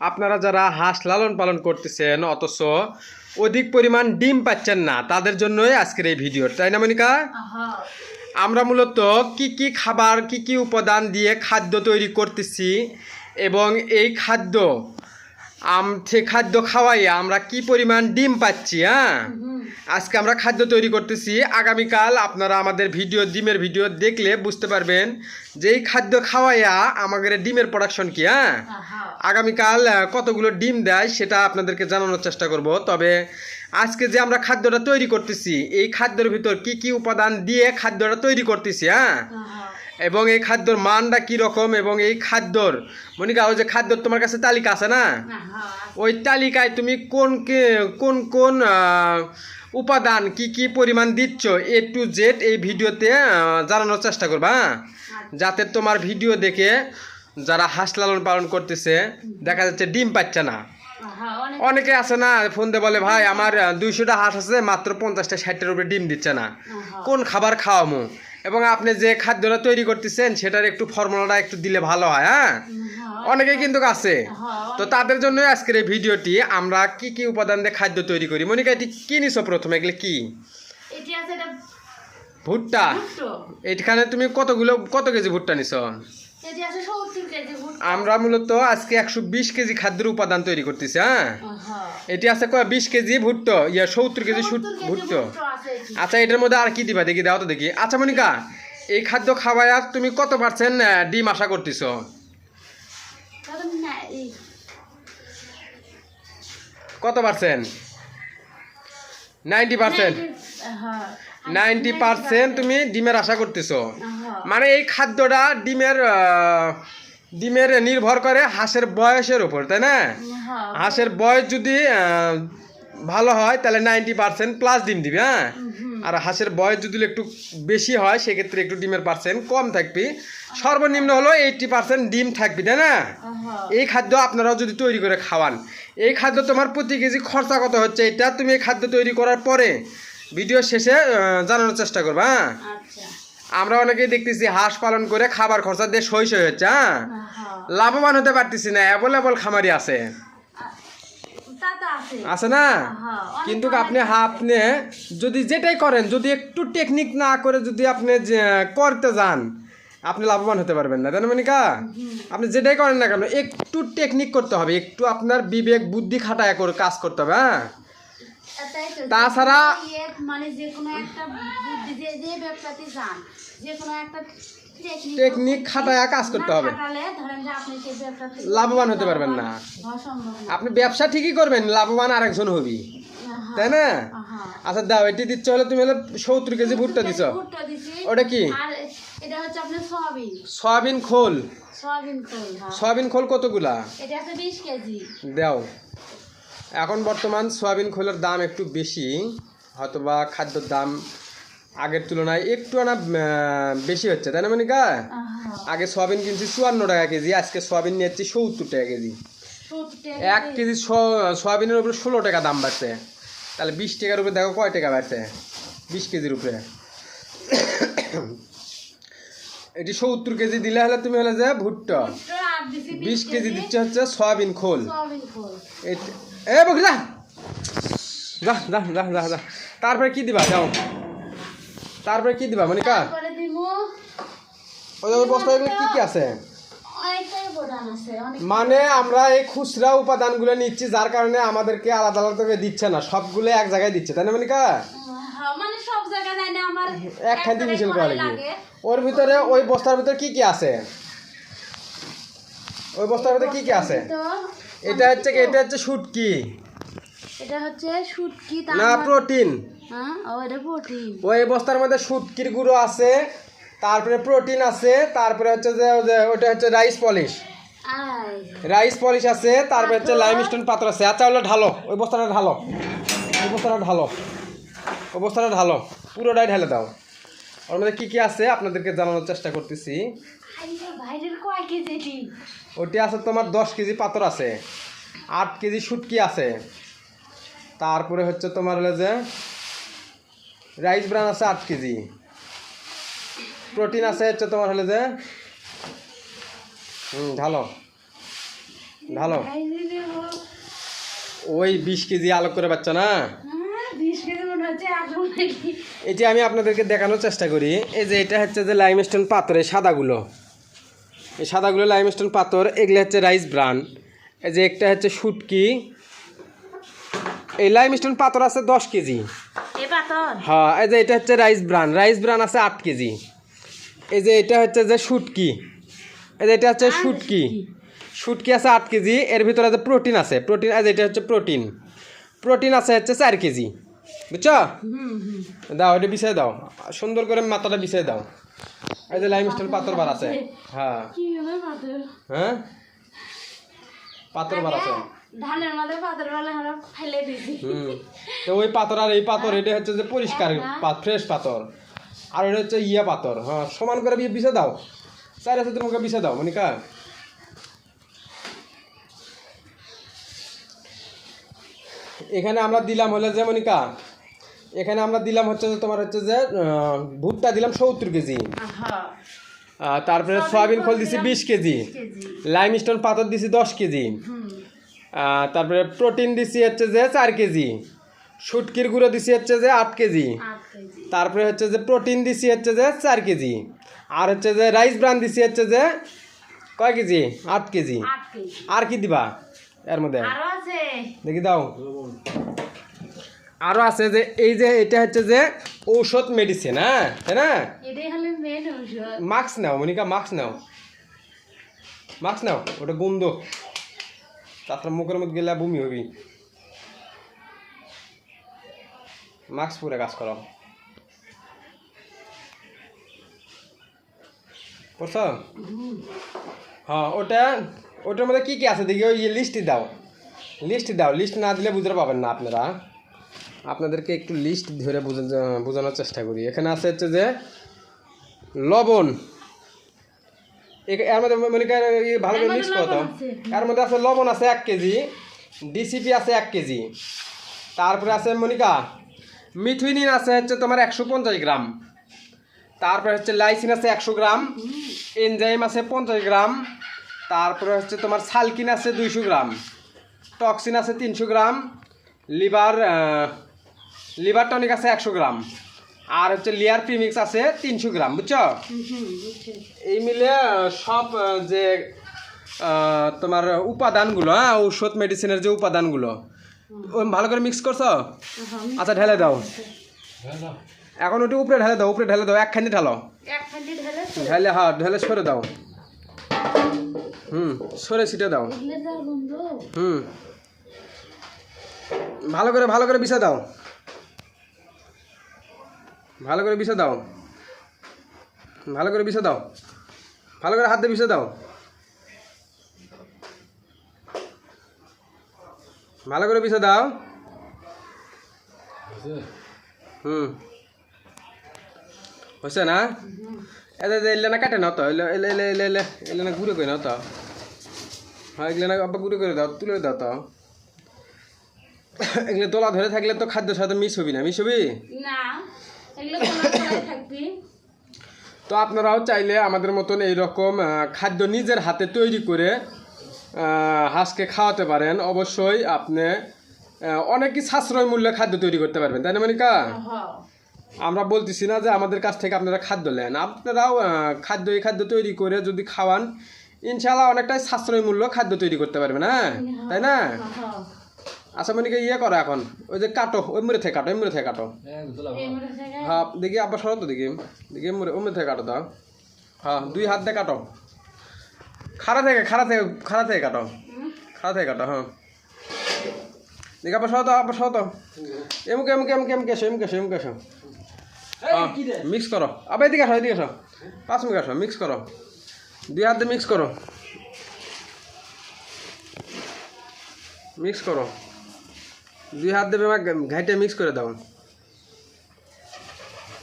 আপনারা যারা হাঁস লালন পালন করতেছেন অথচ অধিক পরিমাণ ডিম পাচ্ছেন না তাদের জন্যই আজকের এই ভিডিও। তাই না মনিকা? আমরা মূলত কি কি খাবার কি কি উপাদান দিয়ে খাদ্য তৈরি করতেছি এবং এই খাদ্য আম সে খাদ্য খাওয়াইয়া আমরা কি পরিমাণ ডিম পাচ্ছি হ্যাঁ? আজকে আমরা খাদ্য তৈরি করতেছি। আগামীকাল আপনারা আমাদের ভিডিও ডিমের ভিডিও দেখলে বুঝতে পারবেন যে এই খাদ্য খাওয়াইয়া আমাদের ডিমের প্রোডাকশন কি হ্যাঁ? আগামীকাল কতগুলো ডিম দেয় সেটা আপনাদেরকে জানানোর চেষ্টা করব। তবে আজকে যে আমরা খাদ্যটা তৈরি করতেছি এই খাদ্যের ভিতর কি কি উপাদান দিয়ে খাদ্যটা তৈরি করতেছি হ্যাঁ? এবং এই খাদ্যর মানটা কি রকম এবং এই খাদ্যর মনিকা ওই যে খাদ্যর তোমার কাছে তালিকা আছে না? ওই তালিকায় তুমি কোন কে- কোন কোন উপাদান কি কি পরিমাণ দিচ্ছ এ টু জেড এই ভিডিওতে জানানোর চেষ্টা করবা হ্যাঁ? যাতে তোমার ভিডিও দেখে যারা হাঁস লালন পালন করতেছে দেখা যাচ্ছে ডিম পাচ্ছে না। অনেকে আছে না ফোন দিয়ে বলে ভাই আমার দুইশোটা হাঁস আছে মাত্র পঞ্চাশটা ষাটটার উপরে ডিম দিচ্ছে না। কোন খাবার খাওয়ামো? এবং আপনি যে খাদ্যটা তৈরি করতেছেন সেটার একটু ফর্মুলাটা একটু দিলে ভালো হয় হ্যাঁ? আহা অনেকে কিন্তু আছে। তো তাদের জন্য আজকের এই ভিডিওটি আমরা কি কি উপাদান দিয়ে খাদ্য তৈরি করি? মনিকা এটি কি নিছো প্রথমে? এগুলো কি? ভুট্টা। এইখানে এখানে তুমি কতগুলো কত কেজি ভুট্টা নিছো? আমরা মূলত আজকে একশো বিশ কেজি খাদ্যের উপাদান তৈরি করতেছি হ্যাঁ? এটি আছে কয় বিশ কেজি ভুট্টো? ইয়া সত্তর কেজি ভুট্টো। আচ্ছা এটার মধ্যে আর কি দিবা? দেখি দাও তো দেখি। আচ্ছা মনিকা এই খাদ্য খাওয়ায় তুমি কত পার্সেন্ট ডিম আশা করতেছো? কত percent ninety percent ninety percent তুমি ডিমের আশা করতেছো। মানে এই খাদ্যটা ডিমের ডিমের নির্ভর করে হাঁসের বয়সের উপর তাই না? হাঁসের বয়স যদি ভালো হয় তাহলে নাইনটি পার্সেন্ট প্লাস ডিম দিবে হ্যাঁ? আর হাঁসের বয়স যদি একটু বেশি হয় সেক্ষেত্রে একটু ডিমের পার্সেন্ট কম থাকবে। সর্বনিম্ন হলো এইটটি পার্সেন্ট ডিম থাকবে তাই না? এই খাদ্য আপনারাও যদি তৈরি করে খাওয়ান। এই খাদ্য তোমার প্রতি কেজি খরচা কত হচ্ছে? এটা তুমি এই খাদ্য তৈরি করার পরে ভিডিও শেষে জানানোর চেষ্টা করব হ্যাঁ? আচ্ছা। আমরা অনেকেই দেখতেছি হাঁস পালন করে খাবার খরচা দিয়ে সই সই হচ্ছে হ্যাঁ? লাভবান হতে পারতেছি না অ্যাভেলেবল খামারি আছে। আছে। না? কিন্তু আপনি আপনি যদি যেটাই করেন যদি একটু টেকনিক না করে যদি আপনি করতে যান আপনি লাভবান হতে পারবেন না তাই না মনিকা? আপনি যেটাই করেন না কেন একটু টেকনিক করতে হবে একটু আপনার বিবেক বুদ্ধি খাটায় করে কাজ করতে হবে হ্যাঁ? তাছাড়া- মানে যে কোনো একটা যে যে ব্যবসাতে যান যে কোনো একটা টেকনিক খাটায় কাজ করতে হবে। লাভবান হতে পারবেন না। আপনি ব্যবসা ঠিকই করবেন লাভবান আরেকজন হবি। আহা, তাই না? আচ্ছা দাও এটি দিচ্ছ হলে তুমি হলে সত্তর কেজি ভুট্টা দিছ। ওটা কি? সয়াবিন। খোল। সয়াবিন খোল হ্যাঁ। কতগুলা? দাও। এখন বর্তমান সয়াবিন খোলের দাম একটু বেশি হয়তোবা খাদ্যর দাম আগের তুলনায় একটু আনা বেশি হচ্ছে তাই না মনিকা? আগে সয়াবিন কিনছি চুয়ান্ন টাকা কেজি আজকে সয়াবিন নিয়েছি সত্তর টাকা কেজি। এক কেজি। সয়াবিনের উপরে ষোলো টাকা দাম বাড়ছে। তাহলে বিশ টাকার উপরে দেখো কয় টাকা বাড়ছে? বিশ কেজির উপরে। এটি সত্তর কেজি দিলে হলে তুমি হলে যে ভুট্টা। বিশ কেজি দিচ্ছে হচ্ছে সয়াবিন খোল। এ বকি যা। যা যা যা যা যা। তারপরে কি দিবা? যাও। তারপরে কি দিবা? তারপরে দিমু ওই এগুলো কি কি আছে? মানে আমরা এই খুচরা উপাদানগুলো নিচ্ছি যার কারণে আমাদেরকে আলাদা আলাদা করে দিচ্ছে না। সবগুলো এক জায়গায় দিচ্ছে তাই না মনিকা? হ্যাঁ, মানে সব জায়গায় না আমার একখান মিশন করা লাগে। ওর ভিতরে ওই বস্তার ভিতরে কি কি আছে? ওই বস্তার ভিতরে কি কি আছে? এটা হচ্ছে কি এটা হচ্ছে শুটকি। এটা হচ্ছে শুটকি না প্রোটিন। হ্যাঁ? ও এটা প্রোটিন। ওই বস্তার মধ্যে শুটকির গুঁড়ো আছে তারপরে প্রোটিন আছে তারপরে হচ্ছে যে ওটা হচ্ছে রাইস পলিশ। রাইস পলিশ আছে তারপরে হচ্ছে লাইম স্টোন পাথর আছে। আচ্ছা হলো ঢালো। ওই বস্তাটা ঢালো। ওই বস্তাটা ঢালো। ওই বস্তাটা ঢালো। পুরোটাই ঢেলে দাও। ওর মধ্যে কী কী আছে? আপনাদেরকে জানানোর চেষ্টা করতেছি। এটি ওটি আছে তোমার দশ কেজি পাথর আছে আট কেজি শুটকি আছে। তারপরে হচ্ছে তোমার হলো যে রাইস ব্রান আছে আট কেজি। প্রোটিন আছে হচ্ছে তোমার হলো যে হুম ভালো ভালো ওই বিশ কেজি আলোক করে বাচ্চা না? হ্যাঁ যে আমি আপনাদেরকে দেখানোর চেষ্টা করি। এই যে এটা হচ্ছে যে লাইমস্টোন পাথর এই সাদাগুলো। এই সাদাগুলো লাইমস্টোন পাথর এগুলো হচ্ছে রাইস ব্রান এই যে একটা হচ্ছে শুটকি। এই লাইম লাইমস্টোন পাথর আছে দশ কেজি। হ্যাঁ এই যে এটা হচ্ছে রাইস ব্রান রাইস ব্রান আছে আট কেজি। এই যে এটা হচ্ছে যে শুটকি। এই যে এটা হচ্ছে শুটকি। শুটকি আছে আট কেজি এর ভিতরে যে প্রোটিন আছে। প্রোটিন এই যে এটা হচ্ছে প্রোটিন প্রোটিন আছে হচ্ছে চার কেজি। বুঝছ? দাও এটা বিছাই দাও। সুন্দর করে মাথাটা বিছাই দাও। এই যে লাইম স্টোন পাথর বার আছে। হ্যাঁ। হ্যাঁ? পাথর বার আছে। ধানের মধ্যে পাতর বেলা আমরা ফেলে দিছি হুম। তো ওই পাথর আর এই পাথর এটা হচ্ছে যে পরিষ্কার ফ্রেশ পাথর। আর এটা হচ্ছে ইয়া পাথর। হ্যাঁ সমান করে বিছে দাও। চার আছে তোমাকে বিছে দাও মনিকা। এখানে আমরা দিলাম হলে যে মনিকা এখানে আমরা দিলাম হচ্ছে যে তোমার হচ্ছে যে ভুট্টা দিলাম সত্তর কেজি। তারপরে সয়াবিন খোল দিছি বিশ কেজি। কেজি। লাইম স্টোন পাথর দিছি দশ কেজি। তারপরে প্রোটিন দিছি হচ্ছে যে চার কেজি। শুটকির গুঁড়ো দিছি হচ্ছে যে আট কেজি। তারপরে হচ্ছে যে প্রোটিন দিছি হচ্ছে যে চার কেজি। আর হচ্ছে যে রাইস ব্রান দিছি হচ্ছে যে কয় কেজি? আট কেজি। আর কি দিবা? এর মধ্যে। দেখি দাও। আরও আছে যে এই যে এটা হচ্ছে যে ঔষধ মেডিসিন হ্যাঁ? তাই না? মাস্ক নাও মনিকা মাস্ক নাও। মাস্ক নাও ওটা গন্ধ। তারপরে মুখের মধ্যে গেলে বমি হবি। মাস্ক পরে কাজ করো। করছ? হ্যাঁ ওটা ওটার মধ্যে কি কি আছে? দেখি ওই লিস্টটি দাও। লিস্ট দাও লিস্ট না দিলে বুঝতে পারবেন না আপনারা। আপনাদেরকে একটু লিস্ট ধরে বোঝা- বোঝানোর চেষ্টা করি। এখানে আছে হচ্ছে যে লবণ। এর মধ্যে মনে করেন ভালো করে মিক্স মধ্যে করো তো লবণ আছে। এর মধ্যে আছে লবণ আছে এক কেজি ডিসিপি আছে এক কেজি। তারপরে আছে মনিকা মিথুইনিন আছে হচ্ছে তোমার একশো পঞ্চাশ গ্রাম। তারপরে হচ্ছে লাইসিন আছে একশো গ্রাম এনজাইম আছে পঞ্চাশ গ্রাম তারপরে হচ্ছে তোমার সালকিন আছে দুইশো গ্রাম টক্সিন আছে তিনশো গ্রাম লিভার লিভার টনিক আছে একশো গ্রাম। আর হচ্ছে লিয়ার প্রিমিক্স আছে তিনশো গ্রাম বুঝছ? এই মিলে সব যে তোমার উপাদানগুলো হ্যাঁ ঔষধ মেডিসিনের যে উপাদানগুলো ওই ভালো করে মিক্স করছ? আচ্ছা ঢেলে দাও। এখন ওটি উপরে ঢেলে দাও উপরে ঢেলে দাও একখানি ঢালো। ঢেলে ঢেলে হ্যাঁ ঢেলে সরে দাও। হুম সরে ছিটে দাও। হুম। ভালো করে ভালো করে বিষে দাও। ভালো করে বিষে দাও। ভালো করে বিষে দাও। ভালো করে হাত বিষে দাও। ভালো করে বিষে দাও। হুম। হচ্ছে না? এলে এলে না কাটে না তো এলে এলে এলে এলে এলে না ঘুরে করে না তো হ্যাঁ এগুলো না আব্বা গুঁড়ো করে দাও, তুলে দাও তো। এগুলো তোলা ধরে থাকলে তো খাদ্যের সাথে মিস হবি না মিস হবি? না। থাকবি। তো আপনারাও চাইলে আমাদের মতন এইরকম খাদ্য নিজের হাতে তৈরি করে হাঁসকে খাওয়াতে পারেন। অবশ্যই আপনি অনেকই সাশ্রয় মূল্যে খাদ্য তৈরি করতে পারবেন তাই না মনিকা? হ্যাঁ আমরা বলতেছি না যে আমাদের কাছ থেকে আপনারা খাদ্য নেন। আপনারাও খাদ্য এই খাদ্য তৈরি করে যদি খাওয়ান ইনশাল্লাহ অনেকটাই সাশ্রয় মূল্য খাদ্য তৈরি করতে পারবেন হ্যাঁ? তাই না? আচ্ছা মনিকা ইয়ে করো এখন। ওই যে কাটো ওই মুড়ে থেকে কাটো। ওই মুড়ে থেকে কাটো। হ্যাঁ দেখি আব্বা সরো তো দেখি। দেখি মুড়ে ওই মুড়ে থেকে কাটো দাও হ্যাঁ দুই হাত দিয়ে কাটো। খাড়া থেকে খাড়া থেকে খাড়া থেকে কাটো। খাড়া থেকে কাটো হ্যাঁ দেখি আব্বা সরো তো আব্বা সরো তো এমুকে এমুকে এমুকে এমুকে এসো এমুকে এসো এমুকে এসো। হ্যাঁ মিক্স করো। আবার এদিকে আসো এদিকে আসো। পাঁচ মিনিট আসো মিক্স করো। দুই হাত দিয়ে মিক্স করো। মিক্স করো। দুই হাত দেবে আমার ঘাইটে মিক্স করে দাও।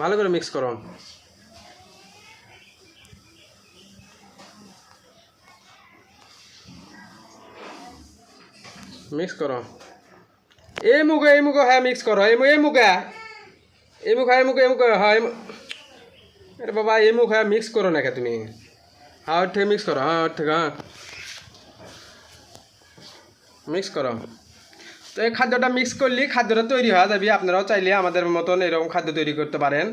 ভালো করে মিক্স করো। মিক্স করো। এই মুখে এই মুখে হ্যাঁ মিক্স করো। এই এই মুখে এই মুখে এই মুখে এই মুখে হ্যাঁ আরে বাবা এই মুখে মিক্স করো না কে তুমি? হ্যাঁ ওর থেকে মিক্স করো হ্যাঁ ওর থেকে হ্যাঁ। মিক্স করো। তো এই খাদ্যটা মিক্স করলে খাদ্যটা তৈরি হয়ে যাবে। আপনারাও চাইলে আমাদের মতন এরকম খাদ্য তৈরি করতে পারেন।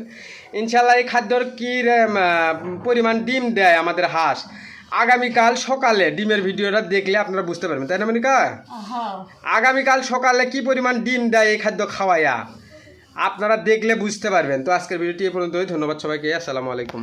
ইনশাল্লাহ এই খাদ্যর কী পরিমাণ ডিম দেয় আমাদের হাঁস আগামীকাল সকালে ডিমের ভিডিওটা দেখলে আপনারা বুঝতে পারবেন তাই না মনিকা? হ্যাঁ। আগামীকাল সকালে কি পরিমাণ ডিম দেয় এই খাদ্য খাওয়াইয়া আপনারা দেখলে বুঝতে পারবেন। তো আজকের ভিডিওটি এ পর্যন্তই ধন্যবাদ সবাইকে আসসালামু আলাইকুম।